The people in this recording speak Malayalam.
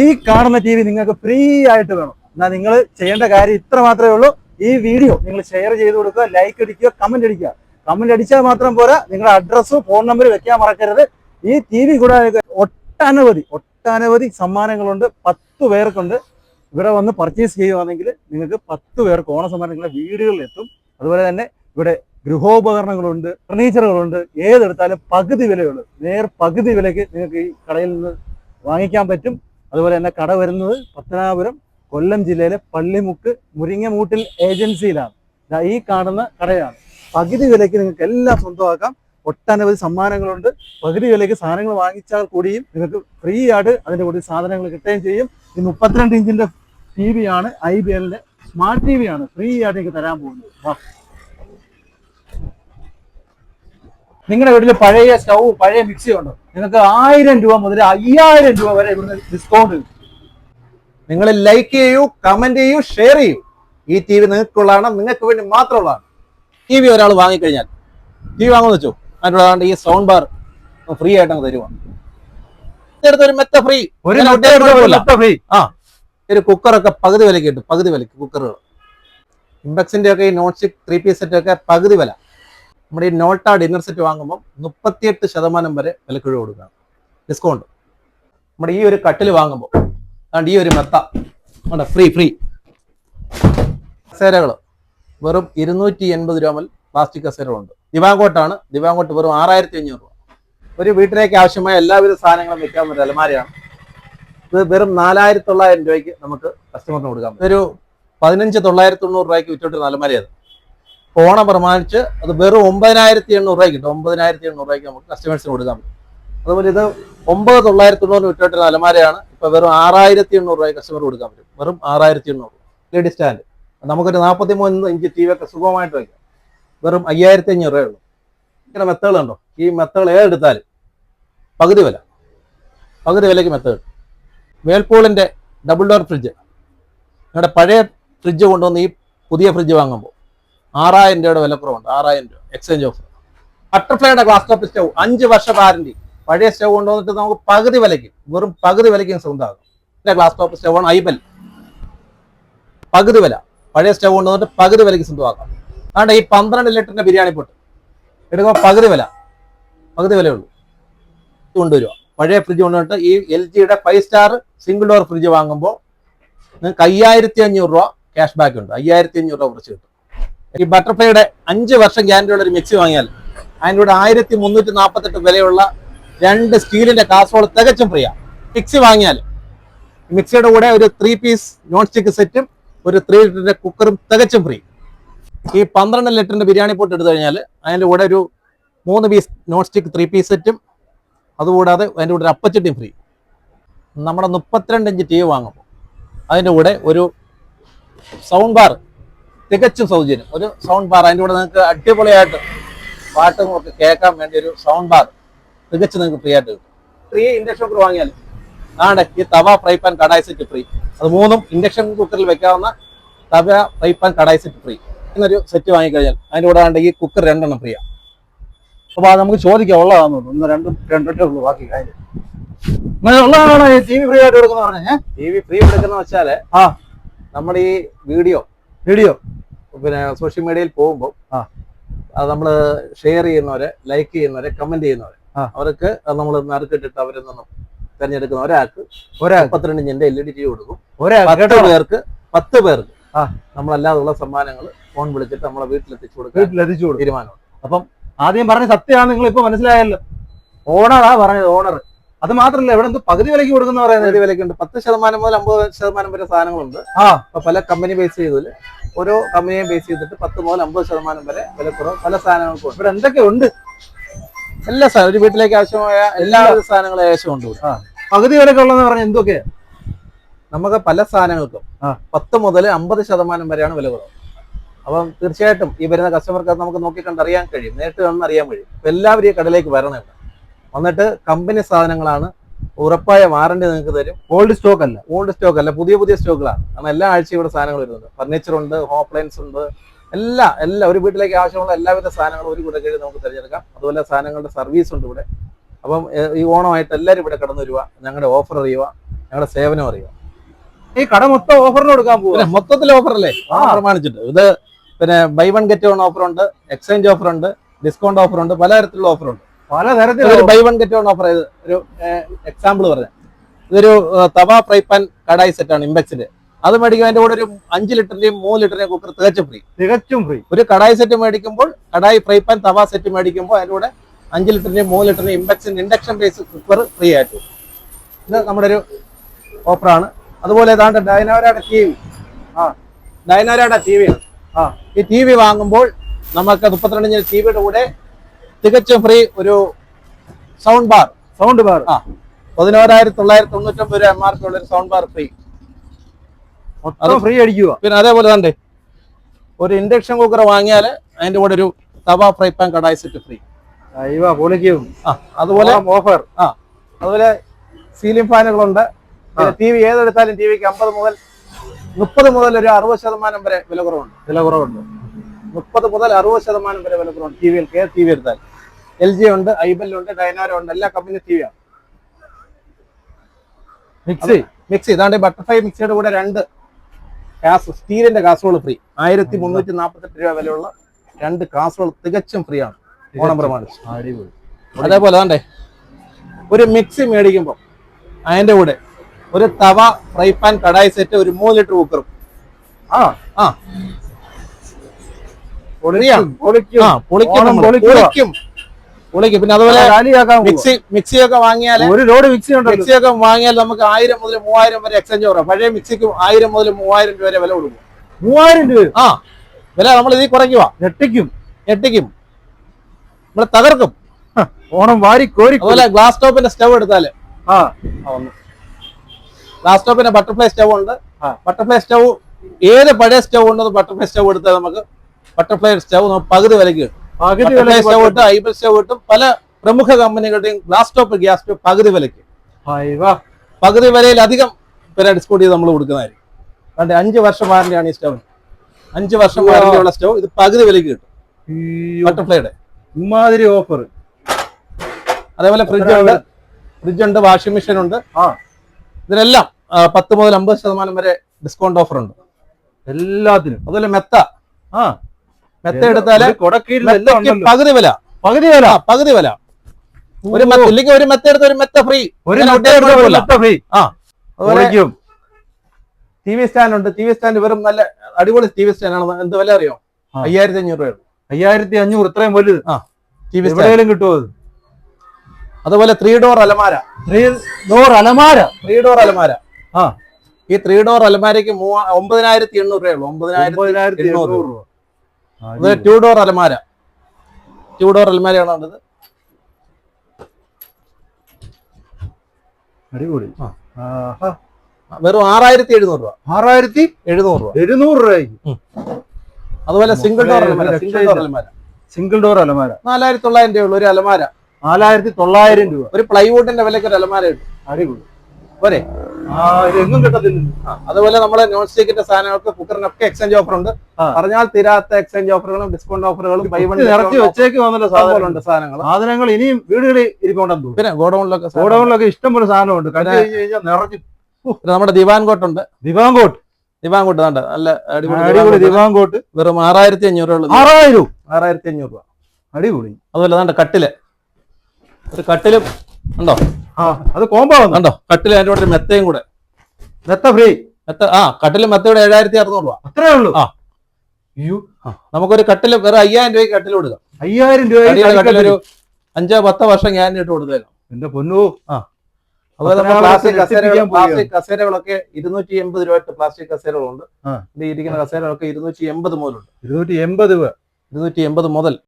ഈ കാണുന്ന ടി വി നിങ്ങൾക്ക് ഫ്രീ ആയിട്ട് വേണം. എന്നാൽ നിങ്ങൾ ചെയ്യേണ്ട കാര്യം ഇത്ര മാത്രമേ ഉള്ളൂ. ഈ വീഡിയോ നിങ്ങൾ ഷെയർ ചെയ്ത് കൊടുക്കുക ലൈക്ക് അടിക്കുക കമന്റ് അടിക്കുക. കമന്റ് അടിച്ചാൽ മാത്രം പോരാ. നിങ്ങളുടെ അഡ്രസ്സും ഫോൺ നമ്പർ വെക്കാൻ മറക്കരുത്. ഈ ടി വി കൂടാതെ ഒട്ടനവധി ഒട്ടനവധി സമ്മാനങ്ങളുണ്ട്. പത്ത് പേർക്കുണ്ട്. ഇവിടെ വന്ന് പർച്ചേസ് ചെയ്യുവാണെങ്കിൽ നിങ്ങൾക്ക് പത്ത് പേർക്ക് ഓണ സമ്മാനങ്ങളെ വീടുകളിൽ എത്തും. അതുപോലെ തന്നെ ഇവിടെ ഗൃഹോപകരണങ്ങളുണ്ട് ഫർണിച്ചറുകളുണ്ട് ഏതെടുത്താലും പകുതി വിലയുള്ളൂ. നേർ പകുതി വിലയ്ക്ക് നിങ്ങൾക്ക് ഈ കടയിൽ നിന്ന് വാങ്ങിക്കാൻ പറ്റും. അതുപോലെ തന്നെ കട വരുന്നത് പത്തനാപുരം കൊല്ലം ജില്ലയിലെ പള്ളിമുക്ക് മുരിങ്ങമൂട്ടിൽ ഏജൻസിയിലാണ്. ഈ കാണുന്ന കടയാണ്. പകുതി വിലയ്ക്ക് നിങ്ങൾക്ക് എല്ലാം സ്വന്തമാക്കാം. ഒട്ടനവധി സമ്മാനങ്ങളുണ്ട്. പകുതി വിലയ്ക്ക് സാധനങ്ങൾ വാങ്ങിച്ചാൽ കൂടിയും നിങ്ങൾക്ക് ഫ്രീ ആയിട്ട് അതിന്റെ കൂടി സാധനങ്ങൾ കിട്ടുകയും ചെയ്യും. ഈ മുപ്പത്തിരണ്ട് ഇഞ്ചിന്റെ ടി വി ആണ് ഐ ബി എല്ലിന്റെ സ്മാർട്ട് ടി വി ആണ്. ഫ്രീ ആയിട്ട് നിങ്ങൾക്ക് തരാൻ പോകുന്നത് വാ. നിങ്ങളുടെ വീട്ടിൽ പഴയ സ്റ്റൗ പഴയ മിക്സി ഉണ്ടോ? നിങ്ങൾക്ക് ആയിരം രൂപ മുതൽ അയ്യായിരം രൂപ വരെ ഇവിടുന്ന് ഡിസ്കൗണ്ട് നിങ്ങൾ ലൈക്ക് ചെയ്യൂ കമന്റ് ചെയ്യൂ ഷെയർ ചെയ്യൂ. ഈ ടി വി നിങ്ങൾക്കുള്ളതാണ് നിങ്ങൾക്ക് വേണ്ടി മാത്രമുള്ളതാണ്. ടി വി ഒരാൾ വാങ്ങിക്കഴിഞ്ഞാൽ ടി വി വാങ്ങുമെന്ന് വെച്ചു? അതിനുള്ള ഈ സൗണ്ട് ബാർ ഫ്രീ ആയിട്ട് അങ്ങ് തരുവാ ഇതെടുത്ത് ഒരു മെത്ത ഫ്രീ നൊട്ട ആ. ഒരു കുക്കറൊക്കെ പകുതി വിലക്ക് കിട്ടും പകുതി വിലക്ക് കുക്കറുകൾ ഇമ്പക്സിന്റെ ഒക്കെ ഈ non stick three piece set ഒക്കെ പകുതി വില. നമ്മുടെ ഈ നോട്ട ഡിന്നർ സെറ്റ് വാങ്ങുമ്പോൾ മുപ്പത്തിയെട്ട് ശതമാനം വരെ വിലക്കിഴിവ് കൊടുക്കണം. ഡിസ്കൗണ്ട് നമ്മുടെ ഈ ഒരു കട്ടിൽ വാങ്ങുമ്പോൾ അതുകൊണ്ട് ഈ ഒരു മെത്ത ഉണ്ട് ഫ്രീ ഫ്രീ കസേരകൾ. വെറും ഇരുന്നൂറ്റി എൺപത് രൂപ മുതൽ പ്ലാസ്റ്റിക് കസേരകളുണ്ട് ദിവാങ്കോട്ടാണ്. ദിവാങ്കോട്ട് വെറും ആറായിരത്തി അഞ്ഞൂറ് രൂപ. ഒരു വീട്ടിലേക്ക് ആവശ്യമായ എല്ലാവിധ സാധനങ്ങളും വെക്കാൻ ഒരു അലമാരയാണ്. ഇത് വെറും നാലായിരത്തി തൊള്ളായിരം രൂപയ്ക്ക് നമുക്ക് കസ്റ്റമറിന് കൊടുക്കാം ഒരു പതിനഞ്ച് തൊള്ളായിരത്തി തൊണ്ണൂറ് രൂപയ്ക്ക് വിറ്റോട്ട് അലമാരയത് ഓണം പ്രമാണിച്ച് അത് വെറും ഒമ്പതിനായിരത്തി എണ്ണൂറ് രൂപയ്ക്ക് കിട്ടും. ഒമ്പതിനായിരത്തി എണ്ണൂറ് രൂപയ്ക്ക് നമുക്ക് കസ്റ്റമേഴ്സിന് കൊടുക്കാൻ പറ്റും അതുപോലെ ഇത് ഒമ്പത് തൊള്ളായിരത്തി തൊണ്ണൂറ് വിറ്റോട്ടിരുന്ന അലമാരയാണ്. ഇപ്പൊ വെറും ആറായിരത്തി എണ്ണൂറ് രൂപ കസ്റ്റമർ കൊടുക്കാൻ പറ്റും. വെറും ആറായിരത്തി എണ്ണൂറ് ലേഡി സ്റ്റാൻഡ് നമുക്കൊരു നാൽപ്പത്തി മൂന്ന് ഇഞ്ച് ടി വി ഒക്കെ സുഖമായിട്ട് വയ്ക്കാം വെറും അയ്യായിരത്തി അഞ്ഞൂറ് രൂപയുള്ളൂ ഇങ്ങനെ മെത്തകളുണ്ടോ ഈ മെത്തകൾ ഏതെടുത്താലും പകുതി വില. പകുതി വിലയ്ക്ക് മെത്തകൾ വേൾപൂളിന്റെ ഡബിൾ ഡോർ ഫ്രിഡ്ജ് നിങ്ങളുടെ പഴയ ഫ്രിഡ്ജ് കൊണ്ടുവന്ന് ഈ പുതിയ ഫ്രിഡ്ജ് വാങ്ങുമ്പോൾ ആറായിരം രൂപയുടെ വിലക്കുറവുണ്ട്. ആറായിരം രൂപ. എക്സ്ചേഞ്ച് ഓഫർ ബട്ടർഫ്ലൈയുടെ ഗ്ലാസ് ടോപ്പ് സ്റ്റവ് അഞ്ച് വർഷ വാറണ്ടി പഴയ സ്റ്റവ് കൊണ്ടുവന്നിട്ട് നമുക്ക് പകുതി വിലയ്ക്ക് വെറും പകുതി വിലയ്ക്ക് സ്വന്തമാകും ഗ്ലാസ് ടോപ്പ് സ്റ്റവാണ് ഐബൽ. പകുതി വില. പഴയ സ്റ്റവ് കൊണ്ടുവന്നിട്ട് പകുതി വിലയ്ക്ക് സ്വന്തമാക്കാം അതുകൊണ്ട് ഈ പന്ത്രണ്ട് ലിറ്ററിന്റെ ബിരിയാണി പൊട്ട്. എടുക്കുമ്പോൾ പകുതി വില. പകുതി വിലയുള്ളൂ ഇത് കൊണ്ടുവരിക പഴയ ഫ്രിഡ്ജ് കൊണ്ടുവന്നിട്ട് ഈ എൽ ജിയുടെ five star single door fridge വാങ്ങുമ്പോൾ നിങ്ങൾക്ക് അയ്യായിരത്തി അഞ്ഞൂറ് രൂപ ക്യാഷ് ബാക്ക് ഉണ്ട്. അയ്യായിരത്തി അഞ്ഞൂറ് രൂപ കുറച്ച് കിട്ടും. ഈ ബട്ടർഫ്ലൈയുടെ അഞ്ച് വർഷം ഗ്യാരണ്ടി ഉള്ള ഒരു മിക്സി വാങ്ങിയാൽ അതിന്റെ കൂടെ ആയിരത്തി മുന്നൂറ്റി നാൽപ്പത്തെട്ട് വിലയുള്ള രണ്ട് സ്റ്റീലിന്റെ കാസറോൾ തികച്ചും ഫ്രീ ആണ് മിക്സി വാങ്ങിയാൽ മിക്സിയുടെ കൂടെ ഒരു ത്രീ പീസ് നോൺ സ്റ്റിക്ക് സെറ്റും ഒരു ത്രീ ലിറ്ററിന്റെ കുക്കറും തികച്ചും ഫ്രീ ഈ പന്ത്രണ്ട് ലിറ്ററിന്റെ ബിരിയാണി പോട്ട് എടുത്തു കഴിഞ്ഞാൽ അതിന്റെ കൂടെ ഒരു മൂന്ന് piece non stick three piece സെറ്റും അതുകൂടാതെ അതിന്റെ കൂടെ ഒരു അപ്പച്ചട്ടിയും ഫ്രീ നമ്മുടെ മുപ്പത്തിരണ്ട് ഇഞ്ച് ടി വി വാങ്ങുമ്പോൾ അതിന്റെ കൂടെ ഒരു സൗണ്ട് ബാർ തികച്ചും സൗജന്യം. ഒരു സൗണ്ട് ബാർ അതിന്റെ കൂടെ നിങ്ങൾക്ക് അടിപൊളിയായിട്ട് പാട്ടും ഒക്കെ കേൾക്കാൻ വേണ്ടി ഒരു സൗണ്ട് ബാർ തികച്ചും നിങ്ങൾക്ക് ഫ്രീ ആയിട്ട് കിട്ടും. ഫ്രീ ഇൻഡക്ഷൻ കുക്കർ വാങ്ങിയാൽ ആണ് ഈ തവ fry pan kadai set free അത് മൂന്നും ഇൻഡക്ഷൻ കുക്കറിൽ വെക്കാവുന്ന തവ fry pan kadai set free എന്നൊരു സെറ്റ് വാങ്ങിക്കഴിഞ്ഞാൽ അതിന്റെ കൂടെ ആണ്ട് ഈ കുക്കർ രണ്ടെണ്ണം ഫ്രീ ആണ്. അപ്പോൾ അത് നമുക്ക് ചോദിക്കാം ഉള്ളതാണെന്ന് തോന്നുന്നു. ഒന്ന് രണ്ടും രണ്ടൊറ്റേ ഉള്ളൂ ബാക്കി കാര്യം. ഉള്ളതാണോ? ടി വി ഫ്രീ ആയിട്ട് കൊടുക്കുന്ന പറഞ്ഞേ ടി വി ഫ്രീ എടുക്കുന്ന വെച്ചാൽ ആ. നമ്മുടെ ഈ വീഡിയോ വീഡിയോ പിന്നെ സോഷ്യൽ മീഡിയയിൽ പോകുമ്പോൾ. അത് നമ്മൾ ഷെയർ ചെയ്യുന്നവരെ ലൈക്ക് ചെയ്യുന്നവരെ കമന്റ് ചെയ്യുന്നവരെ. അവർക്ക് നമ്മൾ നറുക്കിട്ടിട്ട് അവരിൽ നിന്നും തെരഞ്ഞെടുക്കുന്ന ഒരാൾക്ക് ഒരാൾ പത്തിരണ്ട് ഇഞ്ചിന്റെ എൽ ഇ ഡി ടി കൊടുക്കും. ഒരാൾ പത്ത് പേർക്ക് പത്ത് പേർക്ക്. നമ്മളല്ലാതുള്ള സമ്മാനങ്ങൾ ഫോൺ വിളിച്ചിട്ട് നമ്മളെ വീട്ടിലെത്തിച്ചു കൊടുക്കും വീട്ടിലെത്തിച്ചു കൊടുക്കും. തീരുമാനം അപ്പം ആദ്യം പറഞ്ഞ സത്യമാണ് നിങ്ങൾ ഇപ്പൊ മനസ്സിലായല്ലോ ഓണറാ പറഞ്ഞത് ഓണർ അത് മാത്രല്ല ഇവിടെ എന്ത് പകുതി വിലക്ക് കൊടുക്കുന്ന പറയുന്നത് വിലക്കുണ്ട് പത്ത് ശതമാനം മുതൽ അമ്പത് ശതമാനം വരെ സാധനങ്ങളുണ്ട്. ആ. പല കമ്പനി ബേസ് ചെയ്തതിൽ ഓരോ കമ്പനിയെയും ബേസ് ചെയ്തിട്ട് പത്ത് മുതൽ അമ്പത് ശതമാനം വരെ വിലക്കുറവ് പല സാധനങ്ങൾക്കും ഇവിടെ എന്തൊക്കെ ഉണ്ട്? എല്ലാ സാധനം ഒരു വീട്ടിലേക്ക് ആവശ്യമായ എല്ലാ സാധനങ്ങളും ഏകദേശം ഉണ്ട്. പകുതി വിലക്ക് ഉള്ളതെന്ന് പറഞ്ഞ എന്തൊക്കെയാ നമുക്ക് പല സാധനങ്ങൾക്കും. പത്ത് മുതൽ അമ്പത് ശതമാനം വരെയാണ് വില കുറവ് അപ്പം തീർച്ചയായിട്ടും ഈ വരുന്ന കസ്റ്റമർക്ക് നമുക്ക് നോക്കി കണ്ടറിയാൻ കഴിയും. നേരിട്ട് കാണുന്ന അറിയാൻ കഴിയും. എല്ലാവരും ഈ കടയിലേക്ക് വരണം വന്നിട്ട് കമ്പനി സാധനങ്ങളാണ് ഉറപ്പായ വാറണ്ടി നിങ്ങൾക്ക് തരും. ഓൾഡ് സ്റ്റോക്ക് അല്ല. ഓൾഡ് സ്റ്റോക്ക് അല്ല. പുതിയ പുതിയ സ്റ്റോക്കുകളാണ് കാരണം എല്ലാ ആഴ്ചയും ഇവിടെ സാധനങ്ങൾ വരുന്നുണ്ട്. ഫർണിച്ചർ ഉണ്ട് ഹോം അപ്ലയൻസ് ഉണ്ട്. എല്ലാ എല്ലാ ഒരു വീട്ടിലേക്ക് ആവശ്യമുള്ള എല്ലാവിധ സാധനങ്ങളും ഒരു കൂടെ കഴിഞ്ഞ് നമുക്ക് തിരഞ്ഞെടുക്കാം. അതുപോലെ സാധനങ്ങളുടെ സർവീസ് ഉണ്ട് ഇവിടെ. അപ്പം ഈ ഓണമായിട്ട് എല്ലാവരും ഇവിടെ കടന്നു വരിക ഞങ്ങളുടെ ഓഫർ അറിയുക ഞങ്ങളുടെ സേവനം അറിയുക ഈ കട മൊത്തം ഓഫറിന് കൊടുക്കാൻ പോകും മൊത്തത്തിൽ ഓഫർ അല്ലേ? പ്രമാണിച്ചിട്ട് ഇത് പിന്നെ buy one get one offer ഉണ്ട്. എക്സ്ചേഞ്ച് ഓഫർ ഉണ്ട്. ഡിസ്കൗണ്ട് ഓഫർ ഉണ്ട്. പലതരത്തിലുള്ള ഓഫർ ഉണ്ട്. പലതരത്തിലുള്ള ഒരു buy one get one offer ചെയ്ത് ഒരു എക്സാമ്പിൾ പറഞ്ഞ. ഇതൊരു തവ ഫ്രൈ പാൻ കടായി സെറ്റ് ആണ് ഇമ്പെക്സിന്റെ അത് മേടിക്കും അതിന്റെ കൂടെ ഒരു അഞ്ച് ലിറ്ററിന്റെയും മൂന്ന് ലിറ്ററിന്റെയും കുക്കർ തികച്ചും ഫ്രീ തികച്ചും ഫ്രീ ഒരു കടായി സെറ്റ് മേടിക്കുമ്പോൾ കടായി ഫ്രൈ പാൻ തവ സെറ്റ് മേടിക്കുമ്പോൾ അതിന്റെ കൂടെ അഞ്ച് ലിറ്ററിന്റെയും മൂന്ന് ലിറ്ററിന്റെയും ഇമ്പെക്സിന്റെ ഇൻഡക്ഷൻ ബേസ് കുക്കർ ഫ്രീ ആയിട്ട്. ഇത് നമ്മുടെ ഒരു ഓഫറാണ് അതുപോലെ ഏതാണ്ട് ഡൈനോരയുടെ ടി വി ആ. ഡൈനോരയുടെ ടി വി ആ. ഈ ടി വി വാങ്ങുമ്പോൾ നമുക്ക് മുപ്പത്തിരണ്ട് ഇഞ്ച് ടി വിയുടെ കൂടെ തികച്ചും ഫ്രീ ഒരു സൗണ്ട് ബാർ സൗണ്ട് ബാർ ആ പതിനോരായിരത്തി തൊള്ളായിരത്തി തൊണ്ണൂറ്റൊമ്പത് രൂപ എം ആർ പി ഉള്ള ഒരു സൗണ്ട് ബാർ ഫ്രീ അത് ഫ്രീ അടിക്കുക പിന്നെ അതേപോലെ തന്നെ ഒരു ഇൻഡക്ഷൻ കുക്കർ വാങ്ങിയാൽ അതിന്റെ കൂടെ ഒരു തവ fry pan kadai set free പൊളിക്കും. ആ അതുപോലെ ഓഫർ ആ അതുപോലെ സീലിംഗ് ഫാനുകളുണ്ട് ടി വി ഏതെടുത്താലും ടി വിക്ക് അമ്പത് മുതൽ മുപ്പത് മുതൽ ഒരു അറുപത് ശതമാനം വരെ വില കുറവുണ്ട്. വില കുറവുണ്ട്. മുപ്പത് മുതൽ അറുപത് ശതമാനം വരെ വില കുറവുണ്ട്. ടി വിയിൽ ടി വി എടുത്താൽ. എൽ ജി ഉണ്ട് ഐബെൽ ഉണ്ട് ഡൈനാരോ ഉണ്ട് എല്ലാ കമ്പനി ടി വിയാണ് മിക്സി മിക്സി ഇതാണ്ട് ബട്ടർഫ്ലൈ മിക്സിയുടെ കൂടെ രണ്ട് കാസ് സ്റ്റീലിന്റെ കാസറോൾ ഫ്രീ ആയിരത്തി മുന്നൂറ്റി നാൽപ്പത്തെട്ട് രൂപ വിലയുള്ള രണ്ട് കാസറോൾ തികച്ചും ഫ്രീ ആണ്. ഓണം പ്രമാണിച്ച്. അതേപോലെ അതാണ്ടേ ഒരു മിക്സി മേടിക്കുമ്പോൾ അതിന്റെ കൂടെ ഒരു tawa fry pan kadai set ഒരു മൂന്ന് ലിറ്റർ കുക്കറും ആ. ആ. പൊളിക്കും. പൊളിക്കും. നമ്മൾ. പൊളിക്കും പിന്നെ അതുപോലെ. മിക്സി മിക്സിയൊക്കെ വാങ്ങിയാൽ ഒരു ലോഡ് മിക്സി മിക്സിയൊക്കെ വാങ്ങിയാൽ നമുക്ക് ആയിരം മുതൽ മൂവായിരം വരെ എക്സ്ചേഞ്ച് കുറവാണ് പഴയ മിക്സിക്ക് ആയിരം മുതൽ മൂവായിരം രൂപ വരെ വില കൊടുക്കും. മൂവായിരം രൂപ? ആ. വില നമ്മൾ ഇതിൽ കുറയ്ക്കുക ഞെട്ടിക്കും. ഞെട്ടിക്കും. നമ്മൾ തകർക്കും. ഓണം വാരി കോരി അതുപോലെ ഗ്ലാസ് ടോപ്പിന്റെ സ്റ്റവ് എടുത്താൽ. ആ. ഗ്ലാസ് ടോപ്പിന്റെ ബട്ടർഫ്ലൈ സ്റ്റവ് ഉണ്ട്. ബട്ടർഫ്ലൈ സ്റ്റവ് ഏത് പഴയ സ്റ്റവ് ഉണ്ടെന്ന് ബട്ടർഫ്ലൈ സ്റ്റവ് എടുത്താൽ നമുക്ക് ബട്ടർഫ്ലൈ സ്റ്റവ് നമുക്ക് പകുതി വിലക്ക് കിട്ടും. സ്റ്റവ് ഐബൽ സ്റ്റവ് പല പ്രമുഖ കമ്പനികളുടെയും ഗ്ലാസ് ടോപ്പ് ഗ്യാസ് ടോപ്പ് പകുതി അയ്യോ പകുതി വിലയിൽ അധികം പേരെ ഡിസ്കൗണ്ട് ചെയ്ത് നമ്മൾ കൊടുക്കുന്നതായിരിക്കും. കണ്ട് അഞ്ച് വർഷം വാറന്റിയാണ് ഈ സ്റ്റവ് അഞ്ച് വർഷം വാറന്റി ഉള്ള സ്റ്റവ് ഇത് പകുതി വിലക്ക് കിട്ടും. ബട്ടർഫ്ലൈയുടെ ഇമാതിരി ഓഫർ അതേപോലെ ഫ്രിഡ്ജ് ഉണ്ട്. ഫ്രിഡ്ജ് ഉണ്ട് വാഷിംഗ് മെഷീൻ ഉണ്ട്. ആ. ഇതിനെല്ലാം പത്ത് മുതൽ അമ്പത് ശതമാനം വരെ ഡിസ്കൗണ്ട് ഓഫർ ഉണ്ട്. എല്ലാത്തിനും. അതുപോലെ മെത്ത. ആ. മെത്ത എടുത്താൽ പകുതി വില. പകുതി വില. ആ പകുതി വില. ഒരു മെത്ത ഇല്ലെങ്കിൽ ഒരു മെത്ത എടുത്ത ഒരു മെത്ത ഫ്രീ. ഒരു ഫ്രീ. ആ. ടി വി സ്റ്റാൻഡ് ഉണ്ട്. ടി വി സ്റ്റാൻഡ് വെറും നല്ല അടിപൊളി ടി വി സ്റ്റാൻഡ് ആണ്. എന്ത് വില അറിയോ? ആ. അയ്യായിരത്തി അഞ്ഞൂറ് രൂപ അയ്യായിരത്തി അഞ്ഞൂറ് ഇത്രയും വലുത്. TV stand. എവിടെയെങ്കിലും കിട്ടുമോ അത്? അതുപോലെ ത്രീ ഡോർ അലമാര. ത്രീ ഡോർ അലമാര. ത്രീ ഡോർ അലമാര. ആ. ഈ ത്രീ ഡോർ അലമാരയ്ക്ക് മൂവ ഒമ്പതിനായിരത്തി എണ്ണൂറ് രൂപയുള്ളൂ ഒമ്പതിനായിരത്തി എണ്ണൂറ് രൂപ. അത് ടു ഡോർ അലമാര. ടു ഡോർ അലമാരയാണ് ഉള്ളത് അടിപൊളി. വെറും ആറായിരത്തി എഴുന്നൂറ് രൂപ. ആറായിരത്തി എഴുന്നൂറ് രൂപ. എഴുന്നൂറ് രൂപയ്ക്ക് അതുപോലെ സിംഗിൾ ഡോർ അലമാര സിംഗിൾ ഡോർ അലമാര. സിംഗിൾ ഡോർ അലമാര. നാലായിരത്തി തൊള്ളായിരം രൂപയുള്ള ഒരു അലമാര. നാലായിരത്തി തൊള്ളായിരം രൂപ. ഒരു പ്ലൈവുഡിന്റെ വിലയ്ക്ക് ഒരു അലമാര കിട്ടും അടിപൊളി. പോരെ? എങ്ങും കിട്ടത്തില്ല. അതുപോലെ നമ്മളെ നോൺ സ്റ്റിക്കിന്റെ സാധനങ്ങൾക്ക് കുക്കറിനൊക്കെ എക്സ്ചേഞ്ച് ഓഫർ ഉണ്ട്. പറഞ്ഞാൽ തീരാത്ത എക്സ്ചേഞ്ച് ഓഫറുകളും ഡിസ്കൗണ്ട് ഓഫറുകളും ബൈ വൺ ഇറക്കി വെച്ചേക്ക് വന്നല്ലോ സാധനം സാധനങ്ങൾ. സാധനങ്ങൾ ഇനിയും വീടുകളിൽ പിന്നെ ഗോഡൌണിലൊക്കെ. ഗോഡൌണിലൊക്കെ ഇഷ്ടംപോലെ സാധനമുണ്ട്. നിറഞ്ഞു നമ്മുടെ ദിവാൻകോട്ട് ഉണ്ട് ദിവാൻകോട്ട് ദിവാൻകോട്ട് ഉണ്ട് നല്ല അടിപൊളി ദിവാൻകോട്ട്. വെറും ആറായിരത്തി അഞ്ഞൂറ് രൂപ ആറായിരം. ആറായിരത്തി അഞ്ഞൂറ് രൂപ. അടിപൊളി. അതുപോലെ കട്ടിൽ. ഒരു കട്ടിലും ഉണ്ടോ? അത് കോമ്പോ വന്നു ഉണ്ടോ കട്ടിൽ അതിന്റെ കൂടെ മെത്തയും കൂടെ. മെത്ത ഫ്രീ മെത്ത ആ കട്ടിലും മെത്തയുടെ ഏഴായിരത്തി അറുന്നൂറ് രൂപ. അത്രേ ഉള്ളൂ. ആ. അയ്യോ. നമുക്കൊരു കട്ടിൽ വേറെ അയ്യായിരം രൂപയ്ക്ക് കട്ടിൽ കൊടുക്കാം. അയ്യായിരം രൂപ അഞ്ചോ പത്തോ വർഷം ഞാൻ ഇട്ട് കൊടുത്തേക്കാം. എന്റെ പൊന്നു. അതുപോലെ പ്ലാസ്റ്റിക് കസേരകൾ കസേരകളൊക്കെ ഇരുന്നൂറ്റി എൺപത് രൂപ പ്ലാസ്റ്റിക് കസേരകളുണ്ട്. ഇരിക്കുന്ന കസേരകളൊക്കെ ഇരുന്നൂറ്റി എൺപത് മുതലുണ്ട്. ഇരുന്നൂറ്റി എൺപത് രൂപ. ഇരുന്നൂറ്റി എൺപത് മുതൽ.